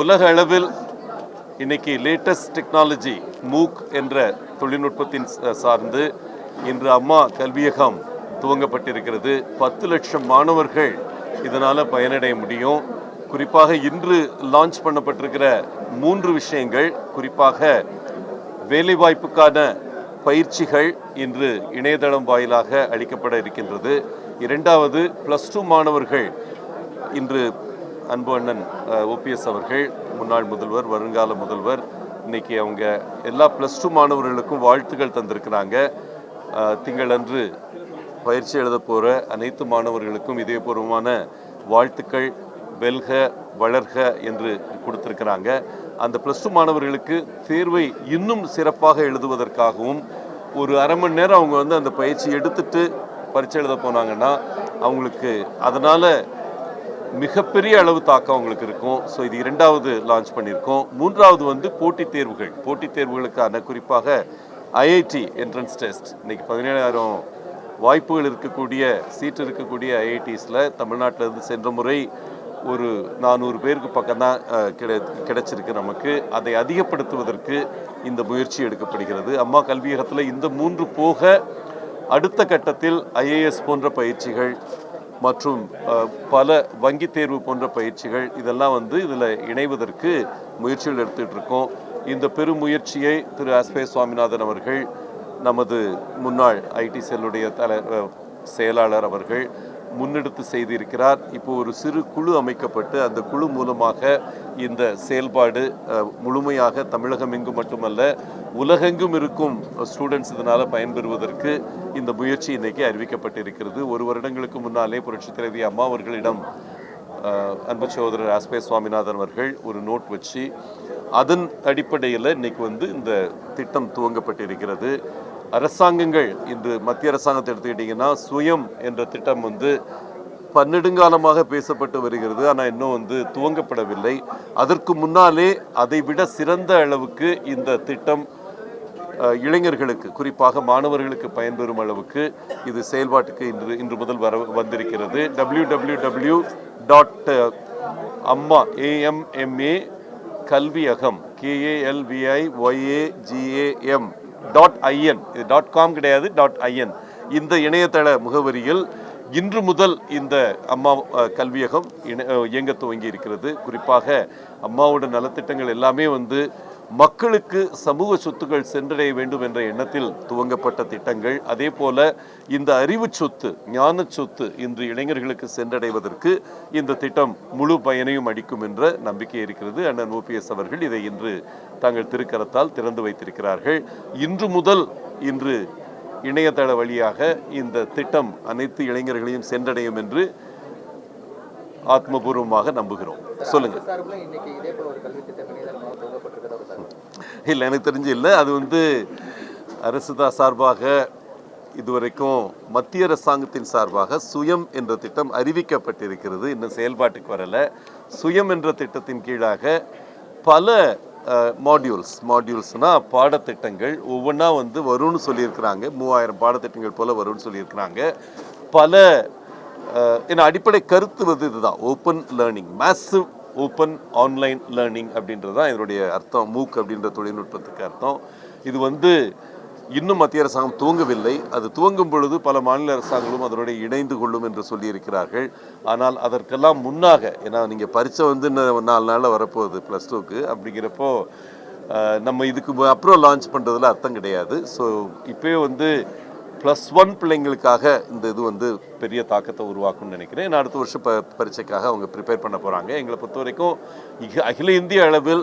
உலக அளவில் இன்னைக்கு லேட்டஸ்ட் டெக்னாலஜி மூக் என்ற தொழில்நுட்பத்தின் சார்ந்து இன்று அம்மா கல்வியகம் துவங்கப்பட்டிருக்கிறது. பத்து லட்சம் மாணவர்கள் இதனால் பயனடைய முடியும். குறிப்பாக இன்று லான்ச் பண்ணப்பட்டிருக்கிற மூன்று விஷயங்கள் குறிப்பாக வேலைவாய்ப்புக்கான பயிற்சிகள் இன்று இணையதளம் வாயிலாக அளிக்கப்பட இருக்கின்றது. இரண்டாவது ப்ளஸ் டூ மாணவர்கள் இன்று அன்பு அண்ணன் ஓபிஎஸ் அவர்கள் முன்னாள் முதல்வர் வருங்கால முதல்வர் இன்னைக்கு அவங்க எல்லா ப்ளஸ் டூ மாணவர்களுக்கும் வாழ்த்துக்கள் தந்திருக்கிறாங்க. திங்களன்று பயிற்சி எழுத போகிற அனைத்து மாணவர்களுக்கும் இதயபூர்வமான வாழ்த்துக்கள் வெல்க வளர்க என்று கொடுத்துருக்கிறாங்க. அந்த ப்ளஸ் டூ மாணவர்களுக்கு தேர்வை இன்னும் சிறப்பாக எழுதுவதற்காகவும் ஒரு அரை மணி நேரம் அவங்க வந்து அந்த பயிற்சி எடுத்துட்டு பரீட்சை எழுத போனாங்கன்னா அவங்களுக்கு அதனால் மிகப்பெரிய அளவு தாக்கம் அவங்களுக்கு இருக்கும். ஸோ இது இரண்டாவது லான்ச் பண்ணியிருக்கோம். மூன்றாவது வந்து போட்டித் தேர்வுகள். போட்டித் தேர்வுகளுக்கான குறிப்பாக ஐஐடி என்ட்ரன்ஸ் டெஸ்ட் இன்னைக்கு பதினேழாயிரம் வாய்ப்புகள் இருக்கக்கூடிய சீட் இருக்கக்கூடிய ஐஐடிஸில் தமிழ்நாட்டிலேருந்து சென்ற முறை ஒரு நானூறு பேருக்கு பக்கம் தான் கிடை கிடைச்சிருக்கு நமக்கு. அதை அதிகப்படுத்துவதற்கு இந்த முயற்சி எடுக்கப்படுகிறது. அம்மா கல்வியகத்தில் இந்த மூன்று போக அடுத்த கட்டத்தில் ஐஏஎஸ் போன்ற பயிற்சிகள் மற்றும் பல வங்கி தேர்வு போன்ற பயிற்சிகள் இதெல்லாம் வந்து இதில் இணைவதற்கு முயற்சிகள் எடுத்துகிட்டு இருக்கோம் இந்த பெரும் முயற்சியை திரு அஸ்பே சுவாமிநாதன் அவர்கள் நமது முன்னாள் ஐடி செல்லுடைய தல செயலாளர் அவர்கள் முன்னெடுத்து செய்திருக்கிறார். இப்போ ஒரு சிறு குழு அமைக்கப்பட்டு அந்த குழு மூலமாக இந்த செயல்பாடு முழுமையாக தமிழகம் எங்கும் மட்டுமல்ல உலகெங்கும் இருக்கும் ஸ்டூடெண்ட்ஸ் இதனால் பயன்பெறுவதற்கு இந்த முயற்சி இன்றைக்கி அறிவிக்கப்பட்டிருக்கிறது. ஒரு வருடங்களுக்கு முன்னாலே புரட்சித் தலைவி அம்மா அவர்களிடம் அன்பு சகோதரர் ஆஸ்பே சுவாமிநாதன் அவர்கள் ஒரு நோட் வச்சு அதன் அடிப்படையில் இன்றைக்கி வந்து இந்த திட்டம் துவங்கப்பட்டிருக்கிறது. அரசாங்கங்கள் இன்று மத்திய அரசாங்கத்தை எடுத்துக்கிட்டிங்கன்னா சுயம் என்ற திட்டம் வந்து பன்னெடுங்காலமாக பேசப்பட்டு வருகிறது. ஆனால் இன்னும் வந்து துவங்கப்படவில்லை. அதற்கு முன்னாலே அதை விட சிறந்த அளவுக்கு இந்த திட்டம் இளைஞர்களுக்கு குறிப்பாக மாணவர்களுக்கு பயன்பெறும் அளவுக்கு இது செயல்பாட்டுக்கு இன்று இன்று முதல் வர வந்திருக்கிறது. டபிள்யூ டபிள்யூ டபிள்யூ டாட் அம்மா AMMA Kalviyagam K A L V I Y A G A M dot I N இது டாட் காம் கிடையாது டாட் ஐஎன் இந்த இணையதள முகவரியில் இன்று முதல் இந்த அம்மா கல்வியகம் இணை அஹ், இயங்க துவங்கி இருக்கிறது. குறிப்பாக அம்மாவோட நலத்திட்டங்கள் எல்லாமே வந்து மக்களுக்கு சமூக சொத்துக்கள் சென்றடைய வேண்டும் என்ற எண்ணத்தில் துவங்கப்பட்ட திட்டங்கள் அதே போல இந்த அறிவு சொத்து ஞான சொத்து இன்று இளைஞர்களுக்கு சென்றடைவதற்கு இந்த திட்டம் முழு பயனையும் அளிக்கும் என்ற நம்பிக்கை இருக்கிறது. அண்ணன் ஓபிஎஸ் அவர்கள் இதை இன்று தாங்கள் திருக்கரத்தால் திறந்து வைத்திருக்கிறார்கள். இன்று முதல் இன்று இணையதள வழியாக இந்த திட்டம் அனைத்து இளைஞர்களையும் சென்றடையும் என்று ஆத்மபூர்வமாக நம்புகிறோம். சொல்லுங்க. இல்லை எனக்கு தெரிஞ்சு இல்லை. அது வந்து அரசு தான் சார்பாக இதுவரைக்கும் மத்திய அரசாங்கத்தின் சார்பாக சுயம் என்ற திட்டம் அறிவிக்கப்பட்டிருக்கிறது. இன்னும் செயல்பாட்டுக்கு வரலை. சுயம் என்ற திட்டத்தின் கீழாக பல மாடியூல்ஸ் மாடியூல்ஸ்னால் பாடத்திட்டங்கள் ஒவ்வொன்றா வந்து வரும்னு சொல்லியிருக்கிறாங்க. மூவாயிரம் பாடத்திட்டங்கள் போல் வரும்னு சொல்லியிருக்கிறாங்க. பல ஏன்னா அடிப்படை கருத்து வந்து இதுதான். Open learning massive open online learning அப்படின்றது தான் இதனுடைய அர்த்தம் மூக் அப்படின்ற தொழில்நுட்பத்துக்கு அர்த்தம். இது வந்து இன்னும் மத்திய அரசாங்கம் துவங்கவில்லை. அது துவங்கும் பொழுது பல மாநில அரசாங்கங்களும் அதனுடைய இணைந்து கொள்ளும் என்று சொல்லியிருக்கிறார்கள். ஆனால் அதற்கெல்லாம் முன்னாக ஏன்னா நீங்கள் பரீட்சை வந்து இன்னும் நாலு நாளில் வரப்போகுது ப்ளஸ் டூக்கு அப்படிங்கிறப்போ நம்ம இதுக்கு அப்புறம் லான்ச் பண்ணுறதுல அர்த்தம் கிடையாது. ஸோ இப்போயே வந்து ப்ளஸ் ஒன் பிள்ளைங்களுக்காக இந்த இது வந்து பெரிய தாக்கத்தை உருவாக்கும்னு நினைக்கிறேன். ஏன்னா அடுத்த வருஷம் ப பரீட்சைக்காக அவங்க ப்ரிப்பேர் பண்ண போகிறாங்க எங்களை பொறுத்த வரைக்கும் அகில இந்திய அளவில்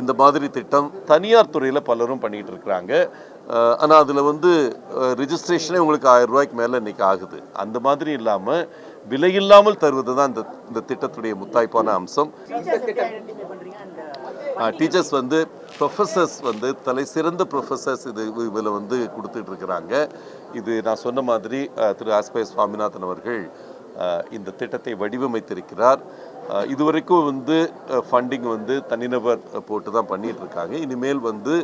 இந்த மாதிரி திட்டம் தனியார் துறையில் பலரும் பண்ணிகிட்டு இருக்கிறாங்க. ஆனால் அதில் வந்து ரிஜிஸ்ட்ரேஷனே உங்களுக்கு ஆயிரம் ரூபாய்க்கு மேலே இன்னைக்கு ஆகுது. அந்த மாதிரி இல்லாமல் விலையில்லாமல் தருவது தான் இந்த இந்த திட்டத்துடைய முத்தாய்ப்பான அம்சம். டீச்சர்ஸ் வந்து ப்ரொஃபஸர்ஸ் வந்து தலை சிறந்த ப்ரொஃபஸர்ஸ் இது இதில் வந்து கொடுத்துட்டு இருக்கிறாங்க இது நான் சொன்ன மாதிரி திரு ஆஸ்பய சுவாமிநாதன் அவர்கள் இந்த திட்டத்தை வடிவமைத்திருக்கிறார். இதுவரைக்கும் வந்து ஃபண்டிங் வந்து தனிநபர் போட்டு தான் பண்ணிட்டு இருக்காங்க இனிமேல் வந்து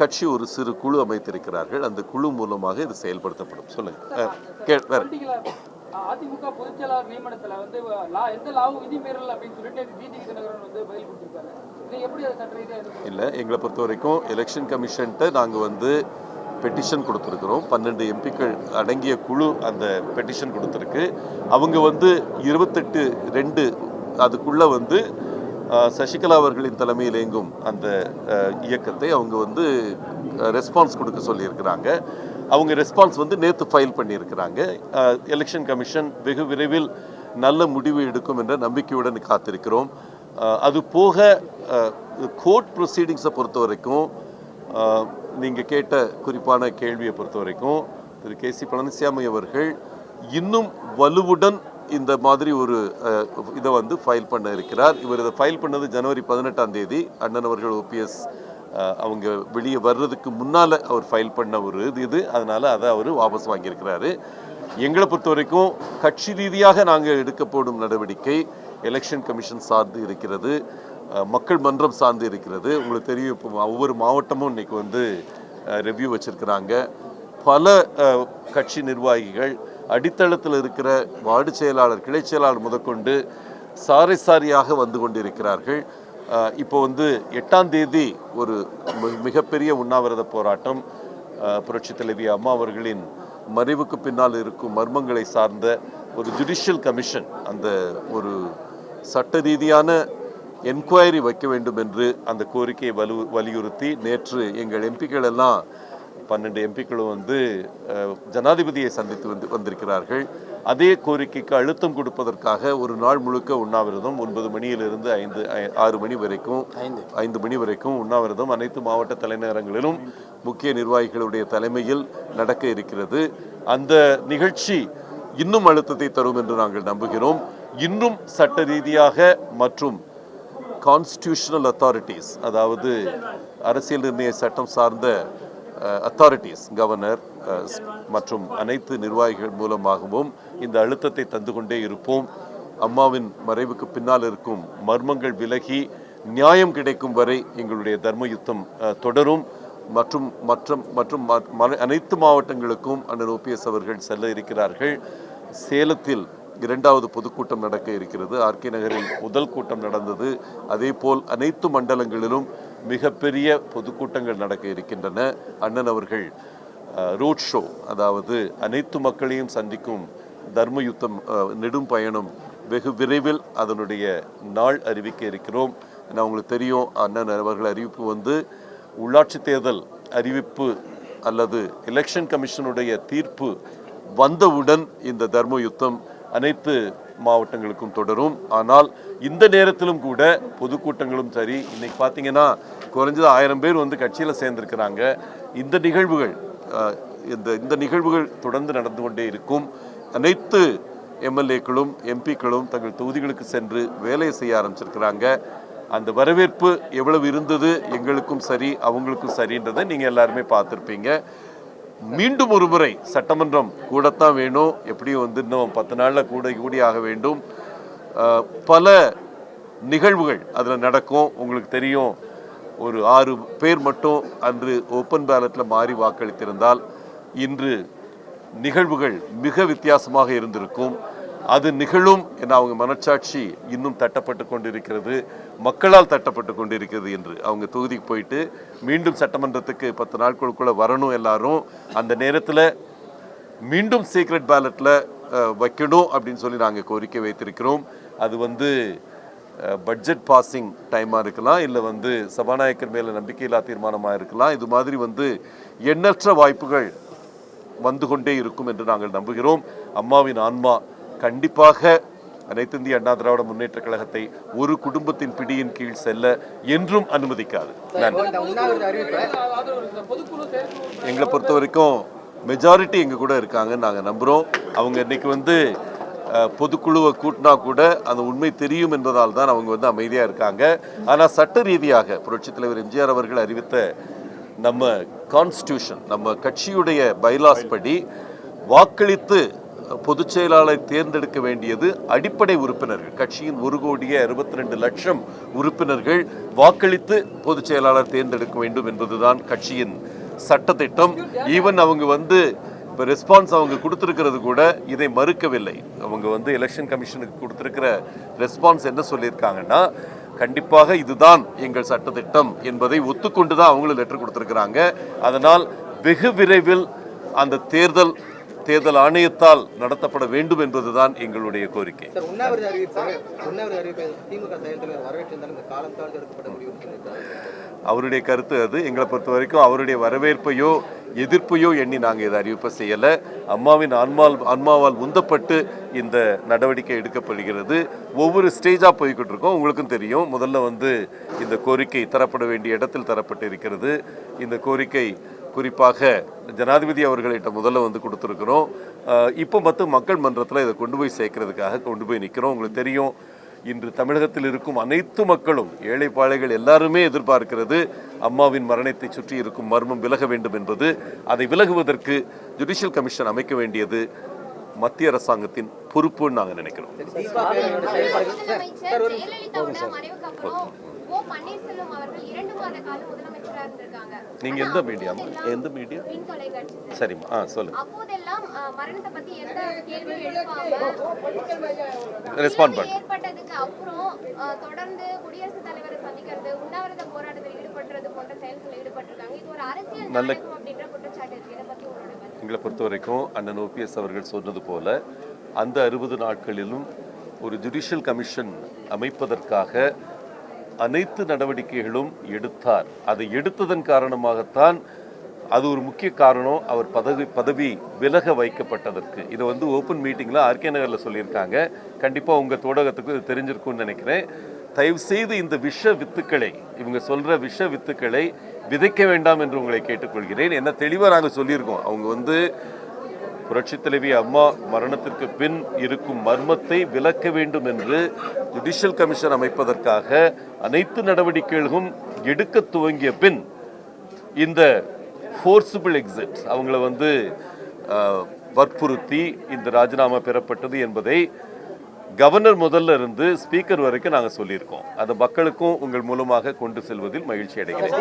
கட்சி ஒரு சிறு குழு அமைத்திருக்கிறார்கள். அந்த குழு மூலமாக இது செயல்படுத்தப்படும். சொல்லுங்க. கே அதிமுக பொதுச்செயலாளர் நியமனத்துல வந்து லா எந்த லாவும் விதிமீறல் அப்படின்னு சொல்லிட்டு டிடிவி தினகரன் வந்து பதில் கொடுத்திருக்காரு. இல்லை எங்களை பொறுத்த வரைக்கும் எலெக்ஷன் கமிஷன்கிட்ட நாங்கள் வந்து பெட்டிஷன் கொடுத்துருக்குறோம். பன்னெண்டு எம்பிக்கள் அடங்கிய குழு அந்த பெட்டிஷன் கொடுத்துருக்கு. அவங்க வந்து இருபத்தெட்டு ரெண்டு அதுக்குள்ளே வந்து சசிகலா அவர்களின் தலைமையில் இயங்கும் அந்த இயக்கத்தை அவங்க வந்து ரெஸ்பான்ஸ் கொடுக்க சொல்லியிருக்கிறாங்க. அவங்க ரெஸ்பான்ஸ் வந்து நேற்று ஃபைல் பண்ணியிருக்கிறாங்க. எலெக்ஷன் கமிஷன் வெகு விரைவில் நல்ல முடிவு எடுக்கும் என்ற நம்பிக்கையுடன் காத்திருக்கிறோம். அது போக கோர்ட் ப்ரொசீடிங்ஸை பொறுத்த வரைக்கும் நீங்கள் கேட்ட குறிப்பான கேள்வியை பொறுத்த வரைக்கும் திரு. கே. சி. பழனிசாமி அவர்கள் இன்னும் வலுவுடன் இந்த மாதிரி ஒரு இதை வந்து ஃபைல் பண்ண இருக்கிறார். இவர் இதை ஃபைல் பண்ணது ஜனவரி பதினெட்டாம் தேதி. அண்ணன் அவர்கள் ஓபிஎஸ் அவங்க வெளியே வர்றதுக்கு முன்னால் அவர் ஃபைல் பண்ண ஒரு இது இது. அதனால் அதை அவர் வாபஸ் வாங்கியிருக்கிறாரு. எங்களை பொறுத்த வரைக்கும் கட்சி ரீதியாக நாங்கள் எடுக்கப்படும் நடவடிக்கை எலெக்ஷன் கமிஷன் சார்ந்து இருக்கிறது. மக்கள் மன்றம் சார்ந்து இருக்கிறது. உங்களுக்கு தெரியும் இப்போ ஒவ்வொரு மாவட்டமும் இன்னைக்கு வந்து ரிவ்யூ வச்சுருக்கிறாங்க. பல கட்சி நிர்வாகிகள் அடித்தளத்தில் இருக்கிற வார்டு செயலாளர் கிளை செயலாளர் முதற்கொண்டு சாரை சாரியாக வந்து கொண்டிருக்கிறார்கள். இப்போ வந்து எட்டாம் தேதி ஒரு மிகப்பெரிய உண்ணாவிரத போராட்டம். புரட்சி தலைவி அம்மா அவர்களின் மறைவுக்கு பின்னால் இருக்கும் மர்மங்களை சார்ந்த ஒரு ஜுடிஷியல் கமிஷன் அந்த ஒரு சட்ட ரீதியான என்கொயரி வைக்க வேண்டும் என்று அந்த கோரிக்கையை வலு வலியுறுத்தி நேற்று எங்கள் எம்பிக்கள் எல்லாம் பன்னெண்டு எம்பிக்களும் வந்து ஜனாதிபதியை சந்தித்து வந்து வந்திருக்கிறார்கள். அதே கோரிக்கைக்கு அழுத்தம் கொடுப்பதற்காக ஒரு நாள் முழுக்க உண்ணாவிரதம் ஒன்பது மணியிலிருந்து ஐந்து ஆறு மணி வரைக்கும் ஐந்து மணி வரைக்கும் உண்ணாவிரதம் அனைத்து மாவட்ட தலைநகரங்களிலும் முக்கிய நிர்வாகிகளுடைய தலைமையில் நடக்க இருக்கிறது. அந்த நிகழ்ச்சி இன்னும் அழுத்தத்தை தரும் என்று நாங்கள் நம்புகிறோம். இன்னும் சட்ட ரீதியாக மற்றும் கான்ஸ்டியூஷனல் அத்தாரிட்டிஸ் அதாவது அரசியல் நிர்ணய சட்டம் சார்ந்த அத்தாரிட்டிஸ் கவர்னர் மற்றும் அனைத்து நிர்வாகிகள் மூலமாகவும் இந்த அழுத்தத்தை தந்து கொண்டே இருப்போம். அம்மாவின் மறைவுக்கு பின்னால் இருக்கும் மர்மங்கள் விலகி நியாயம் கிடைக்கும் வரை எங்களுடைய தர்ம யுத்தம் தொடரும். மற்றும் மற்றும் மற்றும் ம- ம- அனைத்து மாவட்டங்களுக்கும் அண்ணன் ஓபிஎஸ் அவர்கள் செல்ல இருக்கிறார்கள். சேலத்தில் இரண்டாவது பொதுக்கூட்டம் நடக்க இருக்கிறது. ஆர்கே நகரில் முதல் கூட்டம் நடந்தது. அதேபோல் அனைத்து மண்டலங்களிலும் மிகப்பெரிய பொதுக்கூட்டங்கள் நடக்க இருக்கின்றன. அண்ணன் அவர்கள் ரோட் ஷோ அதாவது அனைத்து மக்களையும் சந்திக்கும் தர்ம யுத்தம் நெடும் பயணம் வெகு விரைவில் அதனுடைய நாள் அறிவிக்க இருக்கிறோம். ஏன்னா உங்களுக்கு தெரியும் அண்ணன் அவர்கள் அறிவிப்பு வந்து உள்ளாட்சி தேர்தல் அறிவிப்பு அல்லது எலெக்ஷன் கமிஷனுடைய தீர்ப்பு வந்தவுடன் இந்த தர்ம யுத்தம் அனைத்து மாவட்டங்களுக்கும் தொடரும். ஆனால் இந்த நேரத்திலும் கூட பொதுக்கூட்டங்களும் சரி இன்னைக்கு பார்த்தீங்கன்னா குறைஞ்சது ஆயிரம் பேர் வந்து கட்சியில் சேர்ந்திருக்கிறாங்க. இந்த நிகழ்வுகள் இந்த இந்த நிகழ்வுகள் தொடர்ந்து நடந்து கொண்டே இருக்கும். அனைத்து எம்எல்ஏக்களும் எம்பிக்களும் தங்கள் தொகுதிகளுக்கு சென்று வேலையை செய்ய ஆரம்பிச்சிருக்கிறாங்க. அந்த வரவேற்பு எவ்வளவு இருந்தது எங்களுக்கும் சரி அவங்களுக்கும் சரின்றதை நீங்கள் எல்லாருமே பார்த்துருப்பீங்க. மீண்டும் ஒரு முறை சட்டமன்றம் கூடத்தான் வேணும். எப்படியும் வந்து இன்னும் பத்து நாளில் கூட கூடி ஆக வேண்டும். பல நிகழ்வுகள் அதில் நடக்கும். உங்களுக்கு தெரியும் ஒரு ஆறு பேர் மட்டும் அன்று ஓப்பன் பேலட்டில் மாறி வாக்களித்திருந்தால் இன்று நிகழ்வுகள் மிக வித்தியாசமாக இருந்திருக்கும். அது நிகழும் என அவங்க மனச்சாட்சி இன்னும் தட்டப்பட்டு கொண்டிருக்கிறது. மக்களால் தட்டப்பட்டு கொண்டிருக்கிறது என்று அவங்க தொகுதிக்கு போயிட்டு மீண்டும் சட்டமன்றத்துக்கு பத்து நாட்களுக்குள்ளே வரணும் எல்லாரும். அந்த நேரத்தில் மீண்டும் சீக்ரெட் பேலட்டில் வைக்கணும் அப்படின்னு சொல்லி நாங்கள் கோரிக்கை வைத்திருக்கிறோம். அது வந்து பட்ஜெட் பாசிங் டைமாக இருக்கலாம் இல்லை வந்து சபாநாயகர் மேலே நம்பிக்கையில்லா தீர்மானமாக இருக்கலாம். இது மாதிரி வந்து எண்ணற்ற வாய்ப்புகள் வந்து கொண்டே இருக்கும் என்று நாங்கள் நம்புகிறோம். அம்மாவின் ஆன்மா கண்டிப்பாக அனைத்து இந்திய அண்ணா திராவிட முன்னேற்ற கழகத்தை ஒரு குடும்பத்தின் பிடியின் கீழ் செல்ல என்றும் அனுமதிக்காது. எங்களை பொறுத்த வரைக்கும் மெஜாரிட்டி எங்கள் கூட இருக்காங்கன்னு நாங்கள் நம்புகிறோம் அவங்க இன்னைக்கு வந்து பொதுக்குழுவை கூட்டினா கூட அந்த உண்மை தெரியும் என்பதால் தான் அவங்க வந்து அமைதியாக இருக்காங்க. ஆனால் சட்ட ரீதியாக புரட்சித் தலைவர் எம்ஜிஆர் அவர்கள் அறிவித்த நம்ம கான்ஸ்டியூஷன் நம்ம கட்சியுடைய பைலாஸ் படி வாக்களித்து பொதுச் செயலாளரை தேர்ந்தெடுக்க வேண்டியது அடிப்படை உறுப்பினர்கள். கட்சியின் ஒரு கோடியே அறுபத்தி ரெண்டு லட்சம் உறுப்பினர்கள் வாக்களித்து பொதுச் செயலாளர் தேர்ந்தெடுக்க வேண்டும் என்பதுதான் கட்சியின் சட்டத்திட்டம். ஈவன் அவங்க வந்து இப்போ ரெஸ்பான்ஸ் அவங்க கொடுத்துருக்கிறது கூட இதை மறுக்கவில்லை. அவங்க வந்து எலெக்ஷன் கமிஷனுக்கு கொடுத்துருக்கிற ரெஸ்பான்ஸ் என்ன சொல்லியிருக்காங்கன்னா கண்டிப்பாக இதுதான் எங்கள் சட்டத்திட்டம் என்பதை ஒத்துக்கொண்டு தான் அவங்களும் லெட்டர் கொடுத்துருக்குறாங்க. அதனால் வெகு விரைவில் அந்த தேர்தல் தேர்தல் ஆணையத்தால் நடத்தப்பட வேண்டும் என்பதுதான் எங்களுடைய கோரிக்கை. அவருடைய கருத்து அது. எங்களை பொறுத்த வரைக்கும் அவருடைய வரவேற்பையோ எதிர்ப்பையோ எண்ணி நாங்கள் இதை அறிவிப்பை செய்யலை. அம்மாவின் ஆன்மால் ஆன்மாவால் உந்தப்பட்டு இந்த நடவடிக்கை எடுக்கப்படுகிறது. ஒவ்வொரு ஸ்டேஜாக போய்கிட்டு இருக்கோம். உங்களுக்கும் தெரியும். முதல்ல வந்து இந்த கோரிக்கை தரப்பட வேண்டிய இடத்தில் தரப்பட்டு இருக்கிறது. இந்த கோரிக்கை குறிப்பாக ஜனாதிபதி அவர்களிட்ட முதல்ல வந்து கொடுத்துருக்குறோம். இப்போ மட்டும் மக்கள் மன்றத்தில் இதை கொண்டு போய் சேர்க்கறதுக்காக கொண்டு போய் நிற்கிறோம் உங்களுக்கு தெரியும் இன்று தமிழகத்தில் இருக்கும் அனைத்து மக்களும் ஏழை பாழைகள் எல்லாருமே எதிர்பார்க்கிறது அம்மாவின் மரணத்தை சுற்றி இருக்கும் மர்மம் விலக வேண்டும் என்பது. அதை விலகுவதற்கு ஜுடிஷியல் கமிஷன் அமைக்க வேண்டியது மத்திய அரசாங்கத்தின் பொறுப்புன்னு நாங்கள் நினைக்கிறோம். நீங்க எந்த மீடியாமா அப்போதெல்லாம் எந்த மீடியா. சரிம்மா ஆ சொல்லுங்க அப்போதெல்லாம் அஹ், மரணத்தை பத்தி எந்த கேள்வியும் எழுப்பாம ரெஸ்பாண்ட் பண்ணு ஏற்பட்டதுக்கு அப்புறம் தொடர்ந்து குடியரசுத் தலைவரை சந்திக்கிறது உண்ணாவிரத போராட்டத்தில் ஈடுபடுறது போன்ற செயல்களில் ஈடுபட்டிருக்காங்க இது ஒரு அரசியல் நல்ல- அப்படின்ற குற்றச்சாட்டு இருக்கு இதை பத்தி உங்களோட கருத்து? எங்களை பொறுத்த வரைக்கும் அண்ணன் ஓபிஎஸ் அவர்கள் சொன்னது போல அந்த அறுபது நாட்களிலும் ஒரு ஜுடிஷியல் கமிஷன் அமைப்பதற்காக அனைத்து நடவடிக்கைகளும் எடுத்தார். அதை எடுத்ததன் காரணமாகத்தான் அது ஒரு முக்கிய காரணம். அவர் பதவி பதவி விலக வைக்கப்பட்டதற்கு. இதை வந்து ஓப்பன் மீட்டிங்கில் ஆர்கே நகரில் சொல்லியிருக்காங்க. கண்டிப்பாக உங்கள் தோடகத்துக்கு இது தெரிஞ்சிருக்கும்னு நினைக்கிறேன். தயவு செய்து இந்த விஷ வித்துக்களை இவங்க சொல்கிற விஷ வித்துக்களை விதைக்க வேண்டாம் என்று உங்களை கேட்டுக்கொள்கிறேன். என்ன தெளிவாக நாங்கள் சொல்லியிருக்கோம். அவங்க வந்து புரட்சித் தலைவி அம்மா மரணத்திற்கு பின் இருக்கும் மர்மத்தை விலக்க வேண்டும் என்று ஜுடிஷியல் கமிஷன் அமைப்பதற்காக அனைத்து நடவடிக்கைகளும் எடுக்க துவங்கிய பின் இந்த ஃபோர்ஸபிள் எக்ஸிட் அவங்கள வந்து வற்புறுத்தி இந்த ராஜினாமா பெறப்பட்டது என்பதை கவர்னர் முதல்ல இருந்து ஸ்பீக்கர் வரைக்கும் நாங்கள் சொல்லியிருக்கோம். அதை மக்களுக்கும் உங்கள் மூலமாக கொண்டு செல்வதில் மகிழ்ச்சி அடைகிறேன்.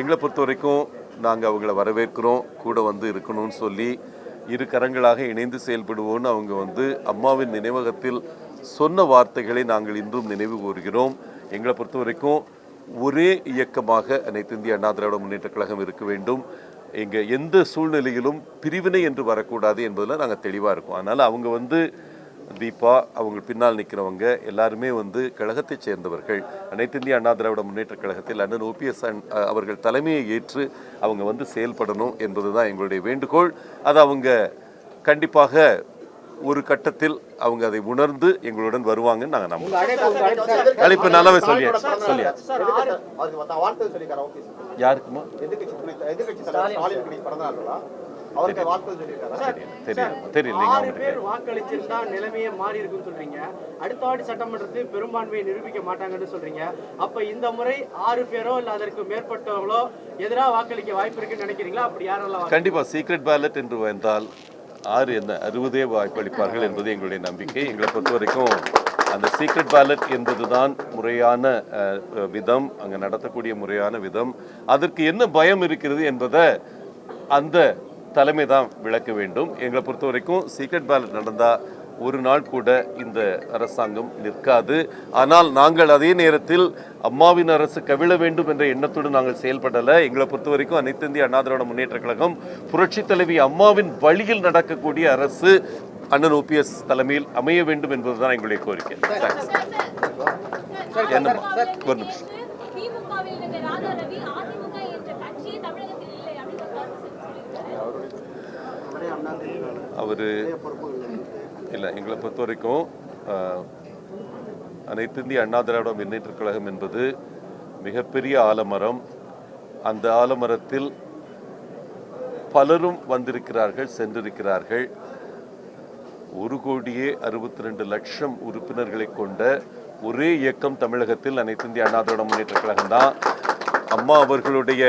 எங்களை பொறுத்த வரைக்கும் நாங்கள் அவங்கள வரவேற்கிறோம். கூட வந்து இருக்கணும்னு சொல்லி இரு கரங்களாக இணைந்து செயல்படுவோம்னு அவங்க வந்து அம்மாவின் நினைவகத்தில் சொன்ன வார்த்தைகளை நாங்கள் இன்றும் நினைவு கூறுகிறோம். எங்களை பொறுத்த வரைக்கும் ஒரே இயக்கமாக அனைத்து இந்திய அண்ணா திராவிட முன்னேற்ற கழகம் இருக்க வேண்டும். எங்கள் எந்த சூழ்நிலையிலும் பிரிவினை என்று வரக்கூடாது என்பதில் நாங்கள் தெளிவாக இருக்கோம். அதனால் அவங்க வந்து தீபா அவங்க பின்னால் நிற்கிறவங்க எல்லாருமே வந்து கழகத்தைச் சேர்ந்தவர்கள். அனைத்து இந்திய அண்ணா திராவிட முன்னேற்ற கழகத்தில் அண்ணன் ஓபிஎஸ் அவர்கள் தலைமையை ஏற்று அவங்க வந்து செயல்படணும் என்பது தான் எங்களுடைய வேண்டுகோள். அது அவங்க கண்டிப்பாக ஒரு கட்டத்தில் அவங்க அதை உணர்ந்து எங்களுடன் வருவாங்கன்னு நாங்கள் நம்புறோம். அழைப்பு நல்லாவே சொல்லியிருக்காரு ஓபிஎஸ் யாருக்குமா? வாக்களிச்சிருந்தா நிலைமையே மாறி இருக்குன்னு சொல்றீங்க. அடுத்த சட்டமன்றத்தில் பெரும்பான்மையை நிரூபிக்க மாட்டாங்கன்னு சொல்றீங்க. அப்ப இந்த முறை ஆறு பேரோ இல்ல அதற்கு மேற்பட்டவங்களோ எதிராக வாக்களிக்க வாய்ப்பு இருக்குன்னு நினைக்கிறீங்களா? அப்படி யாரெல்லாம் கண்டிப்பா சீக்ரெட் பேலட் என்று வந்தால் ஆறு என்ன அறுபதே வாய்ப்பளிப்பார்கள் என்பது எங்களுடைய நம்பிக்கை. எங்களை பொறுத்த வரைக்கும் அந்த சீக்ரெட் பேலட் என்பதுதான் முறையான விதம் அங்கே நடத்தக்கூடிய முறையான விதம். அதற்கு என்ன பயம் இருக்கிறது என்பதை அந்த தலைமை தான் விளக்க வேண்டும். எங்களை பொறுத்த வரைக்கும் சீக்ரெட் பேலட் நடந்தால் ஒரு நாள் கூட இந்த அரசாங்கம் நிற்காது. ஆனால் நாங்கள் அதே நேரத்தில் அம்மாவின் அரசு கவிழ வேண்டும் என்ற எண்ணத்தோடு நாங்கள் செயல்படலை. எங்களை பொறுத்த வரைக்கும் அனைத்து இந்திய அண்ணா திராவிட முன்னேற்ற கழகம் புரட்சி தலைவி அம்மாவின் வழியில் நடக்கக்கூடிய அரசு அண்ணன் ஓபிஎஸ் தலைமையில் அமைய வேண்டும் என்பதுதான் எங்களுடைய கோரிக்கை. என்னம்மா ஒரு நிமிஷம். அவர் இல்லை எங்களை பொறுத்த வரைக்கும் அனைத்து இந்திய அண்ணா திராவிட முன்னேற்ற கழகம் என்பது மிகப்பெரிய ஆலமரம். அந்த ஆலமரத்தில் பலரும் வந்திருக்கிறார்கள் சென்றிருக்கிறார்கள். ஒரு கோடியே அறுபத்தி ரெண்டு லட்சம் உறுப்பினர்களை கொண்ட ஒரே இயக்கம் தமிழகத்தில் அனைத்து இந்திய அண்ணா திராவிட முன்னேற்ற கழகம் தான். அம்மா அவர்களுடைய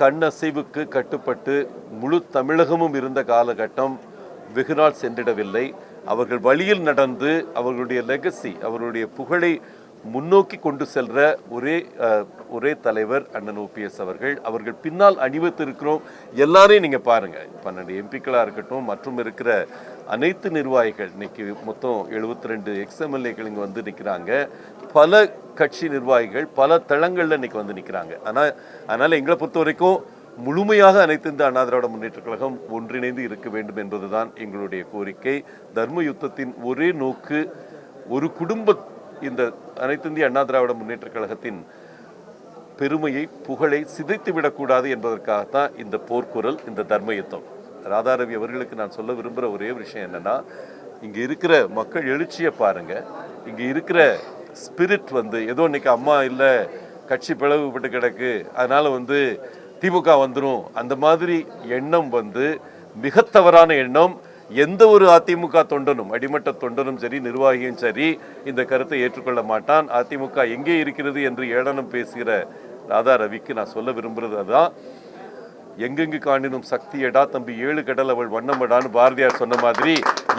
கண் அசைவுக்கு கட்டுப்பட்டு முழு தமிழகமும் இருந்த காலகட்டம் வெகுநாள் சென்றிடவில்லை. அவர்கள் வழியில் நடந்து அவர்களுடைய லெகசி அவர்களுடைய புகழை முன்னோக்கி கொண்டு செல்ற ஒரே ஒரே தலைவர் அண்ணன் ஓபிஎஸ் அவர்கள். அவர்கள் பின்னால் அணிவத்திருக்கிறோம். எல்லாரையும் நீங்கள் பாருங்க. பன்னெண்டு எம்பிக்களாக இருக்கட்டும் மற்றும் இருக்கிற அனைத்து நிர்வாகிகள் இன்னைக்கு மொத்தம் 72 ரெண்டு எக்ஸ்எம்எல்ஏக்கள் இங்கே வந்து நிற்கிறாங்க பல கட்சி நிர்வாகிகள் பல தளங்களில் இன்னைக்கு வந்து நிற்கிறாங்க ஆனால் அதனால் எங்களை பொறுத்த வரைக்கும் முழுமையாக அனைத்து இந்த அண்ணா திராவிட முன்னேற்ற கழகம் ஒன்றிணைந்து இருக்க வேண்டும் என்பதுதான் எங்களுடைய கோரிக்கை. தர்ம யுத்தத்தின் ஒரே நோக்கு ஒரு குடும்ப இந்த அனைத்து இந்திய அண்ணா திராவிட முன்னேற்ற கழகத்தின் பெருமையை புகழை சிதைத்து விடக்கூடாது என்பதற்காகத்தான் இந்த போர்க்குரல் இந்த தர்ம யுத்தம். ராதாரவி அவர்களுக்கு நான் சொல்ல விரும்புகிற ஒரே விஷயம் என்னன்னா இங்கே இருக்கிற மக்கள் எழுச்சியை பாருங்க. இங்கே இருக்கிற ஸ்பிரிட் வந்து ஏதோ இன்னைக்கு அம்மா இல்லை கட்சி பிளவுபட்டு கிடக்கு. அதனால் வந்து திமுக வந்துடும் அந்த மாதிரி எண்ணம் வந்து மிக தவறான எண்ணம். எந்த ஒரு அதிமுக தொண்டனும் அடிமட்ட தொண்டனும் சரி நிர்வாகியும் சரி இந்த கருத்தை ஏற்றுக்கொள்ள மாட்டான். அதிமுக எங்கே இருக்கிறது என்று ஏளனம் பேசுகிற ராதா ரவிக்கு நான் சொல்ல விரும்புகிறது அதுதான். எங்கெங்கு காணினும் சக்தியடா தம்பி ஏழு கடல் அவள் வண்ணமடான்னு பாரதியார் சொன்ன மாதிரி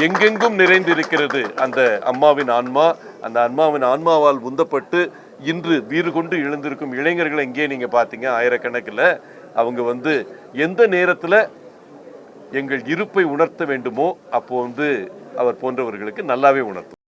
எங்கெங்கும் நிறைந்து இருக்கிறது அந்த அம்மாவின் ஆன்மா. அந்த அம்மாவின் ஆன்மாவால் உந்தப்பட்டு இன்று வீறு கொண்டு எழுந்திருக்கும் இளைஞர்களை இங்கே நீங்கள் பார்த்தீங்க? ஆயிரக்கணக்கில். அவங்க வந்து எந்த நேரத்தில் எங்கள் இருப்பை உணர்த்த வேண்டுமோ அப்போ வந்து அவர் போன்றவர்களுக்கு நல்லாவே உணர்த்தும்